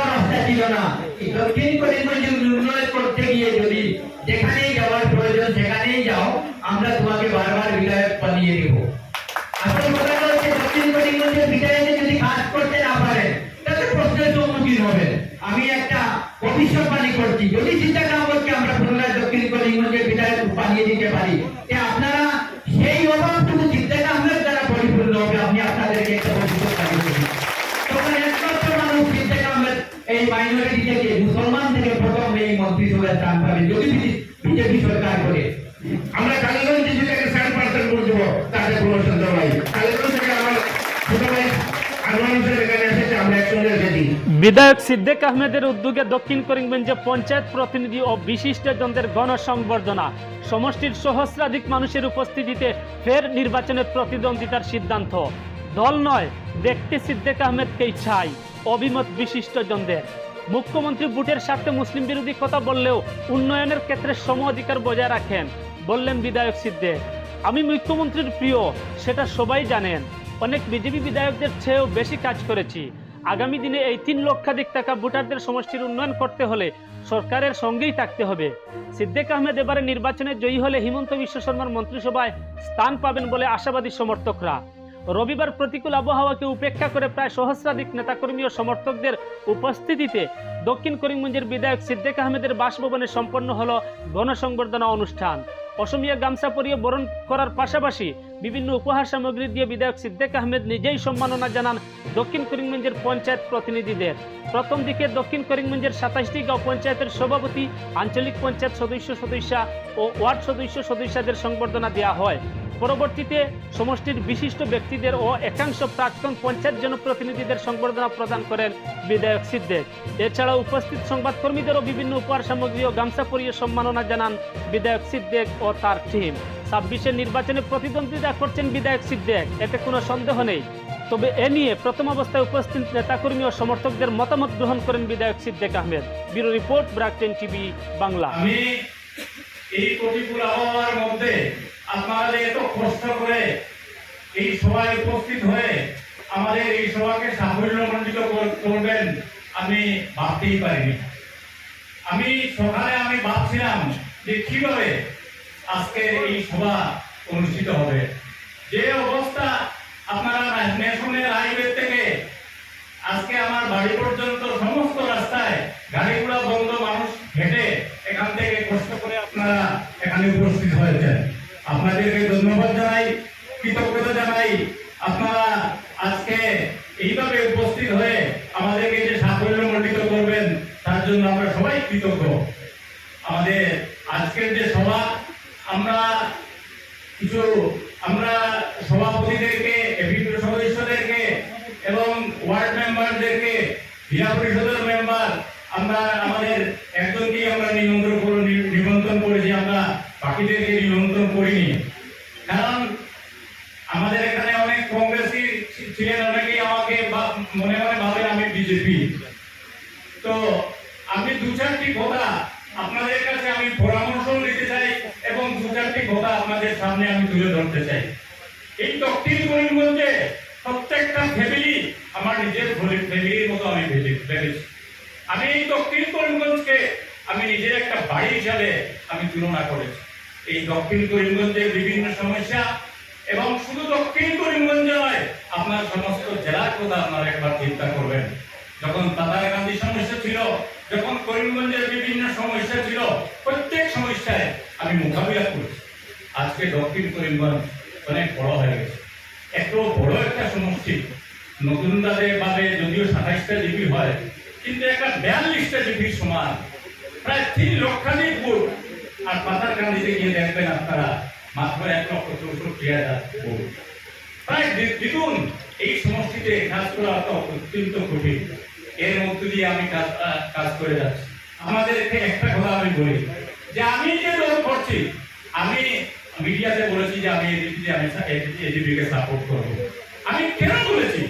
অবস্থা ছিল না। দক্ষিণ করিমগঞ্জের যেখানেই যাওয়ার প্রয়োজন, সেখানেই যাও, আমরা তোমাকে বারবার বিধায়ক বানিয়ে দেব। এই মাইনরিটি থেকে মুসলমান থেকে প্রথম এই মন্ত্রিসভায় স্থান পাবেন যদি বিজেপি সরকার করে। আমরা কালীগঞ্জ যেটাকে স্যার পার্সেন্ট করে দেবো তাদের প্রমোশন দেওয়াই কালীগঞ্জ থেকে আমার ছোট বিধায়ক সিদ্দিক আহমেদের উদ্যোগে দক্ষিণ করিমগঞ্জে পঞ্চায়েত প্রতিনিধি ও বিশিষ্ট বিশিষ্টজনদের গণসংবর্ধনা, সমষ্টির সহস্রাধিক মানুষের উপস্থিতিতে ফের নির্বাচনের প্রতিদ্বন্দ্বিতার সিদ্ধান্ত। দল নয় দেখতে সিদ্দেক আহমেদকেই চাই অভিমত বিশিষ্টজনদের মুখ্যমন্ত্রী বুটের স্বার্থে মুসলিম বিরোধী কথা বললেও উন্নয়নের ক্ষেত্রে সম অধিকার বজায় রাখেন, বললেন বিধায়ক সিদ্দিক। আমি মুখ্যমন্ত্রীর প্রিয়, সেটা সবাই জানেন। অনেক বিজেপি বিধায়কদের চেয়েও বেশি কাজ করেছি। আগামী দিনে এই তিন লক্ষাধিক টাকা ভোটারদের সমষ্টির উন্নয়ন করতে হলে সরকারের সঙ্গেই থাকতে হবে। সিদ্দিক আহমেদ এবারে নির্বাচনে জয়ী হলে হিমন্ত বিশ্ব শর্মার মন্ত্রিসভায় স্থান পাবেন বলে আশাবাদী সমর্থকরা। রবিবার প্রতিকূল আবহাওয়াকে উপেক্ষা করে প্রায় সহস্রাধিক নেতাকর্মী ও সমর্থকদের উপস্থিতিতে দক্ষিণ করিমগঞ্জের বিধায়ক সিদ্দিক আহমেদের বাসভবনে সম্পন্ন হল গণসংবর্ধনা অনুষ্ঠান। অসমীয়া গামছা পরিয়ে বরণ করার পাশাপাশি বিভিন্ন উপহার সামগ্রী দিয়ে বিধায়ক সিদ্দিক আহমেদ নিজেই সম্মাননা জানান দক্ষিণ করিমগঞ্জের পঞ্চায়েত প্রতিনিধিদের। প্রথম দিকে দক্ষিণ করিমগঞ্জের সাতাশটি গাঁও পঞ্চায়েতের সভাপতি, আঞ্চলিক পঞ্চায়েত সদস্য সদস্যা ও ওয়ার্ড সদস্য সদস্যদের সংবর্ধনা দেওয়া হয়। পরবর্তীতে সমষ্টির বিশিষ্ট ব্যক্তিদের ও একাংশ প্রাক্তন পঞ্চায়েত জনপ্রতিনিধিদের সংবর্ধনা প্রদান করেন বিধায়ক সিদ্দেক। এছাড়াও উপস্থিত সংবাদকর্মীদেরও বিভিন্ন উপহার সামগ্রী ও গামছা পরিয়ে সম্মাননা জানান বিধায়ক সিদ্দেক ও তার টিম ছাব্বিশের নির্বাচনে প্রতিদ্বন্দ্বিতা করছেন বিধায়ক সিদ্দেক। এতে কোনো সন্দেহ নেই। তবে এ নিয়ে প্রথম অবস্থায় উপস্থিত নেতাকর্মী ও সমর্থকদের মতামত গ্রহণ করেন বিধায়ক সিদ্দেক আহমেদ। ব্যুরো রিপোর্ট, ব্রাকটেন টিভি, বাংলা। এই প্রতিকূল আবহাওয়ার মধ্যে আপনারা এত কষ্ট করে এই সভায় উপস্থিত হয়ে আমাদের এই সভাকে সাফল্যমণ্ডিত করবেন আমি ভাবতেই পারিনি। আমি সকালে আমি ভাবছিলাম যে কীভাবে আজকে এই সভা অনুষ্ঠিত হবে। যে অবস্থা আপনারা ন্যাশনাল হাইওয়ে থেকে আজকে আমার বাড়ি পর্যন্ত সমস্ত রাস্তায় গাড়ি ঘোড়া বন্ধ, মানুষ হেঁটে এখান থেকে কষ্ট করে আপনারা এখানে উপস্থিত হয়েছেন। আপনাদেরকে ধন্যবাদ জানাই, কৃতজ্ঞতা জানাই। আপনারা আজকে এইভাবে উপস্থিত হয়ে আমাদেরকে যে সাফল্যমণ্ডিত করবেন, তার জন্য আমরা সবাই কৃতজ্ঞ। আমাদের আজকের যে সভা আমরা কিছু, আমরা সভাপতিদেরকে বিভিন্ন সদস্যদেরকে এবং ওয়ার্ড মেম্বারদেরকে, জেলা পরিষদের মেম্বার, আমরা আমাদের একজনকেই আমরা নিমন্ত্রণ নিমন্ত্রণ করেছি, আমরা বাকিদেরকে নিমন্ত্রণ করিনি। কারণ আমাদের এখানে অনেক কংগ্রেসি ছিলেন অনেকেই আমাকে বা- মনে মনে ভাবেন আমি বিজেপি তো আমি দু চারটি কথা আপনাদের কাছে আমি পরামর্শ নিতে চাই এবং দু চারটি কথা আপনাদের সামনে ধরতে চাই। এই দক্ষিণ করিমগঞ্জে প্রত্যেকটা ফ্যামিলি আমার নিজের ফ্যামিলির মতো আমি ভেবে- ভেবেছি। আমি এই দক্ষিণ করিমগঞ্জকে আমি নিজের একটা বাড়ি হিসাবে আমি তুলনা করেছি। এই দক্ষিণ করিমগঞ্জের বিভিন্ন সমস্যা এবং শুধু দক্ষিণ করিমগঞ্জ নয়, আপনার সমস্ত জেলার কথা আপনারা একবার চিন্তা করবেন। যখন তাতার গান্ধী সমস্যা ছিল, যখন করিমগঞ্জের বিভিন্ন সমস্যা ছিল, প্রত্যেক সমস্যায় আমি মোকাবিলা করেছি। আজকে দক্ষিণ করিমগঞ্জ অনেক বড় হয়ে গেছে। এত বড় একটা সমষ্টি নতুন তাদের ভাবে যদিও সাতাইশটা জিবি হয়, কিন্তু একটা বিয়াল্লিশটা জিবির সমান। প্রায় তিন লক্ষাধিক ভোট আর পাতার গান্ধীতে গিয়ে দেখবেন আপনারা, মাত্র এক লক্ষ চৌষট্টি হাজার ভোট প্রায় দ্বি- দ্বিগুণ এই সমষ্টিতে কাজ করা অত্যন্ত কঠিন। এর মধ্য দিয়ে আমি কাজ কাজ করে যাচ্ছি। আমাদেরকে একটা কথা আমি বলি, যে আমি যে দল করছি, আমি মিডিয়াতে বলেছি যে আমি আমি সাপোর্ট করব। আমি কেন বলেছি?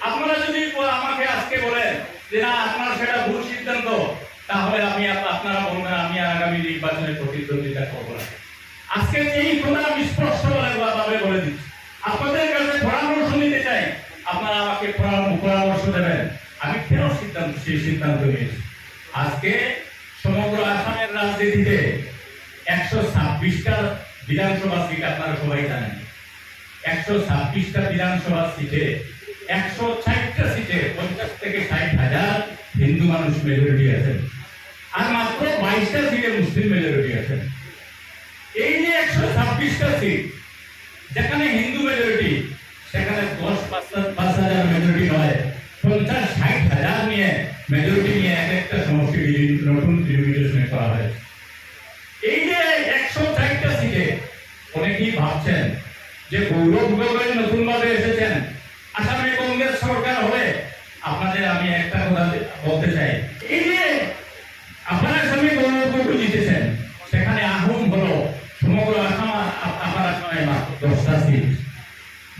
আপনারা যদি আমাকে আজকে বলেন যে না, আপনার সেটা ভুল সিদ্ধান্ত, তাহলে আমি আপনারা বলবেন, আমি আগামী নির্বাচনে প্রতিদ্বন্দ্বিতা করব না। আজকে এই কথা আমি স্পষ্ট ভাবে বলে দিচ্ছি। আপনাদের কাছে পরামর্শ নিতে চাই। আপনারা আমাকে পরামর্শ দেবেন। আমি কেন সিদ্ধান্ত সেই সিদ্ধান্ত নিয়েছি? আজকে সমগ্র আসামের রাজনীতিতে একশো ছাব্বিশটা বিধানসভা সিট আপনারা সবাই জানেন। একশো ছাব্বিশটা বিধানসভা সিটে একশো ষাটটা সিটে পঞ্চাশ থেকে ষাট হাজার হিন্দু মানুষ মেজরিটি আছেন। আর মাত্র বাইশটা সিটে মুসলিম মেজরিটি আছেন। এই যে একশো ছাব্বিশটা সিট যেখানে হিন্দু মেজরিটি সেখানে দশ পাঁচ পাঁচ হাজার মেজরিটি নয়, পঞ্চাশ ষাট হাজার নিয়ে মেজরিটি নিয়ে এক একটা সমষ্টি নতুন ডিলিমিটেশন করা হয়। এই যে অনেকেই ভাবছেন যে গৌরব গগৈ নতুন ভাবে এসেছেন আসামে কংগ্রেস সরকার হবে আপনাদের আমি একটা কথা বলতে চাই। এই যে গৌরব গগৈ জিতেছেন, সেখানে আহোম হলো। সমগ্র আসাম আপনার আসামে দশটা সিট।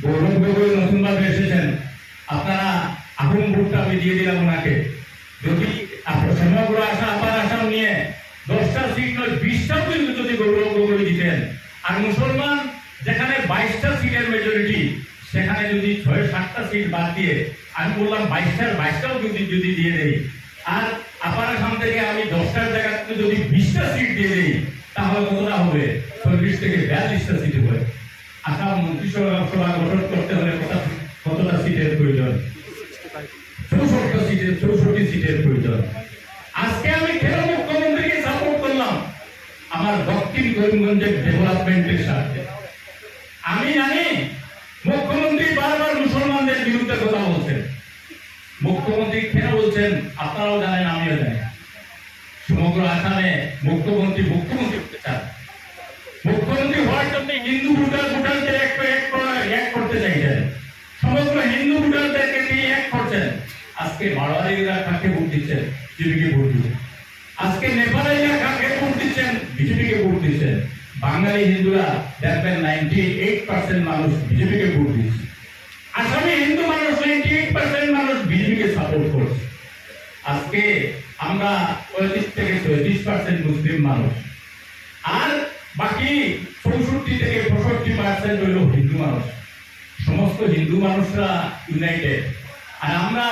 গৌরব গগৈ নতুন ভাবে এসেছেন। আপনারা আহোম ভোটটা আমি দিয়ে দিলাম ওনাকে। যদি সমগ্র আসাম আপার আসাম নিয়ে দশটা সিট নয় বিশটাও কিন্তু যদি গৌরব গগৈ জিতেন আর মুসলমান যেখানে বাইশটা সিটের মেজরিটি সেখানে যদি ছয় সাতটা সিট বাদ দিয়ে, আমি বললাম বাইশটার বাইশটাও যদি যদি দিয়ে দেই। আর আপার আসাম থেকে আমি দশটার জায়গাতে যদি বিশটা সিট দিয়ে দেই, তাহলে কতটা হবে? চল্লিশ থেকে বিয়াল্লিশটা সিট হবে। আসাম মন্ত্রিসভা গঠন করতে হলে কতটা সিটের প্রয়োজন? চৌষট্টি সিটের চৌষট্টি সিটের প্রয়োজন। আজকে আমি কেন মুখ্যমন্ত্রীকে সাপোর্ট করলাম। আমার দক্ষিণ করিমগঞ্জের ডেভেলপমেন্টের সাথে। আমি জানি মুখ্যমন্ত্রী বারবার মুসলমানদের বিরুদ্ধে কথা বলছেন। মুখ্যমন্ত্রী কেন বলছেন আপনারাও জানেন, আমিও জানি। সমগ্র আসামে মুখ্যমন্ত্রী মুখ্যমন্ত্রী হতে চান। মুখ্যমন্ত্রী হওয়ার জন্য হিন্দু ভোটার ভোটারদের এক এক করতে চাইছেন। সমগ্র হিন্দু ভোটারদেরকে তিনি এক করছেন। আজকে মারোয়ারিরা কাকে ভোট দিচ্ছেন? বিজেপিকে ভোট দিচ্ছেন আজকে নেপালিরা কাকে ভোট দিচ্ছেন, বিজেপিকে ভোট দিচ্ছেন। বাঙালি হিন্দুরা দেখবেন নাইনটি এইট পার্সেন্ট মানুষ বিজেপিকে ভোট দিচ্ছে। আসামে হিন্দু মানুষ নাইনটি এইট পার্সেন্ট মানুষ বিজেপিকে সাপোর্ট করছে। আজকে আমরা পঁয়ত্রিশ থেকে চৌত্রিশ পার্সেন্ট মুসলিম মানুষ। আর বাকি চৌষট্টি থেকে পঁয়ষট্টি পার্সেন্ট হইল হিন্দু মানুষ। সমস্ত হিন্দু মানুষরা ইউনাইটেড আর আমরা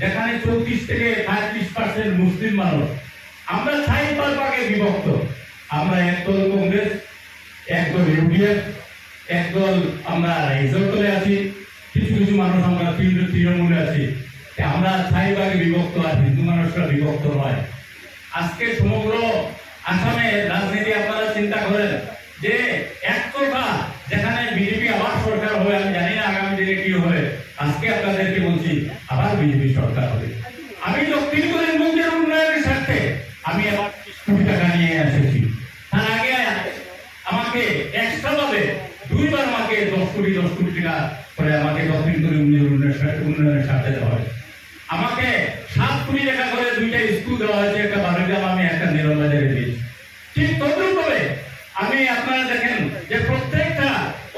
যেখানে চৌত্রিশ থেকে পঁয়ত্রিশ পার্সেন্ট মুসলিম মানুষ আমরা ছাই ভাগে বিভক্ত। আমরা একদল কংগ্রেস একদল ইউডিএফ একদল আমরা রাইজর দলে আছি। কিছু কিছু মানুষ আমরা তৃণমূলে আছি। আমরা ছাই ভাগে বিভক্ত আর হিন্দু মানুষরা বিভক্ত নয়। আজকে সমগ্র আসামে রাজনীতি আপনারা চিন্তা করেন যে একতরফা যেখানে বিজেপি আবার সরকার হবে, আমি জানি না আগামী দিনে কি হবে। আজকে আপনাদেরকে বলছি, আবার বিজেপি সরকার হবে আমি দক্ষিণ করিমগঞ্জের উন্নয়নের স্বার্থে আমি আবার কোটি টাকা নিয়ে এসেছি তার আগে আমাকে এক্সট্রা ভাবে দুইবার আমাকে দশ কোটি দশ কোটি টাকা করে আমাকে দক্ষিণ করিমগঞ্জের উন্নয়নের স্বার্থে- উন্নয়নের স্বার্থে দেওয়া হয় আমাকে সাত কোটি টাকা করে দুইটা স্কুল দেওয়া হয়েছে একটা বারোগ্রাম আমি একটা নিরবাজারে দিয়েছি ঠিক তদ্রুপভাবে আমি আপনারা দেখেন যে প্রত্যেকটা,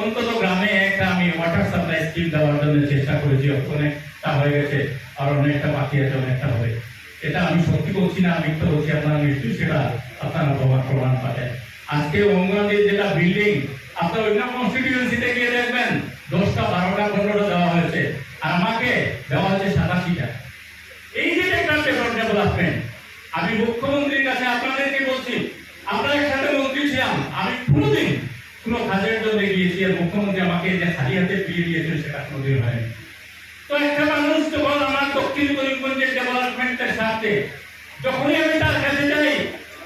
অন্তত গ্রামে একটা আমি ওয়াটার সাপ্লাই স্কিম দেওয়ার জন্য চেষ্টা করেছি, অনেকটা হয়ে গেছে, আর অনেকটা বাকি আছে, অনেকটা হবে। এটা আমি সত্যি বলছি না, মিথ্যা বলছি, আপনারা নিশ্চয়ই সেটা আপনারা প্রমাণ প্রমাণ পাবেন। আজকে অঙ্গনওয়াড়ির যেটা বিল্ডিং আপনার অন্য কনস্টিটিউয়েন্সিতে গিয়ে দেখবেন, দশটা, বারোটা, পনেরোটা দেওয়া হয়েছে, আর আমাকে দেওয়া হয়েছে সাতাশিটা। এই যে একটা ডেভেলপমেন্ট আমি মুখ্যমন্ত্রীর কাছে আপনাদেরকে বলছি আমরা একসাথে মন্ত্রী ছিলাম। আমি কোনোদিন কোনো কাজের জন্য গিয়েছি আর মুখ্যমন্ত্রী আমাকে যে খালি হাতে ফিরিয়ে দিয়েছেন সেটা কোনোদিন হয়নি। তো একটা মানুষ যখন আমার দক্ষিণ করিমগঞ্জের ডেভেলপমেন্টের সাথে যখনই আমি তার কাছে যাই,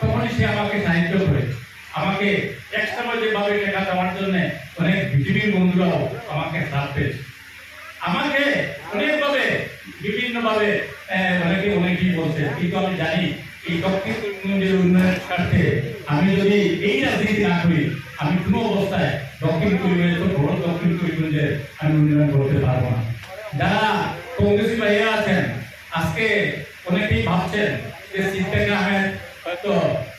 তখনই সে আমাকে সাহায্য করে। আমাকে একসময় যেভাবে টাকা দেওয়ার জন্য অনেক বিজেপির বন্ধুরাও আমাকে সাথ পেয়েছে। আমাকে অনেকভাবে, বিভিন্নভাবে অনেকে অনেকেই বলছে, কিন্তু আমি জানি এই দক্ষিণ উন্নয়নের স্বার্থে আমি যদি এই রাজনীতি না করি, আমি কোনো অবস্থায় দক্ষিণ করিমগঞ্জের বড় দক্ষিণ করিমগঞ্জের আমি উন্নয়ন করতে পারব না। যারা কংগ্রেসি ভাইয়া আছেন, আজকে অনেকেই ভাবছেন যে সিদ্দিক আহমেদ হয়তো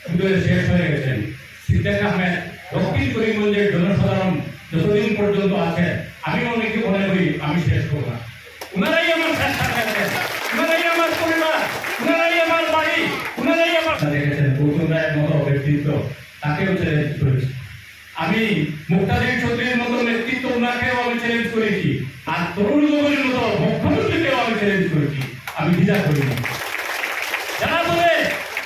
পুজোয় শেষ হয়ে গেছেন। সিদ্দিক আহমেদ দক্ষিণ করিমগঞ্জের জনসাধারণ যতদিন পর্যন্ত আছেন আমি অনেকে মনে করি আমি শেষ করব না। উনারাই আমার শেষ ব্যক্তিত্ব তাকেও চ্যালেঞ্জ করেছি। আমি মুক্তাদির চৌধুরীর মতো নেতৃত্ব ওনাকেও আমি চ্যালেঞ্জ করেছি। আর তরুণ গগৈর মতো মুখ্যমন্ত্রীকেও আমি চ্যালেঞ্জ করেছি। আমি দ্বিধা করিনি যারা বলে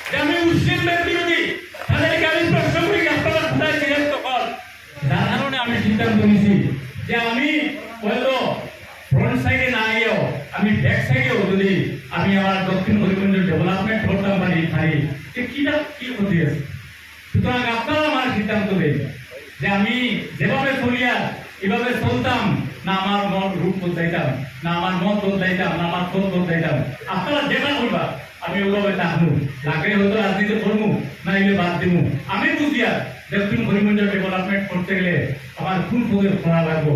যে আমি মুসলিমদের বিরোধী তাদেরকে আমি প্রশ্ন করি, আপনারা কোথায় ছিলেন তখন যার কারণে আমি সিদ্ধান্ত নিয়েছি যে আমি হয়তো ফ্রন্ট সাইডে না গিয়েও, আমি ব্যাক সাইডেও যদি আমি আমার দক্ষিণ করিমগঞ্জের ডেভেলপমেন্ট করতাম পারি পারি যে কিটা কি ক্ষতি আছে? সুতরাং আপনারা আমার সিদ্ধান্ত দেন যে আমি যেভাবে চলিয়া এভাবে চলতাম, না আমার মন রূপ বদলাইতাম, না আমার মত বদলাইতাম, না আমার পথ বদলাইতাম। আপনারা যেটা করবা আমি ওভাবে থাকব লাগলে হয়তো রাজনীতি করব, না এলে বাদ দিব। আমি বুঝিয়া দক্ষিণ করিমগঞ্জের ডেভেলপমেন্ট করতে গেলে আমার কোন পদে করা লাগবো।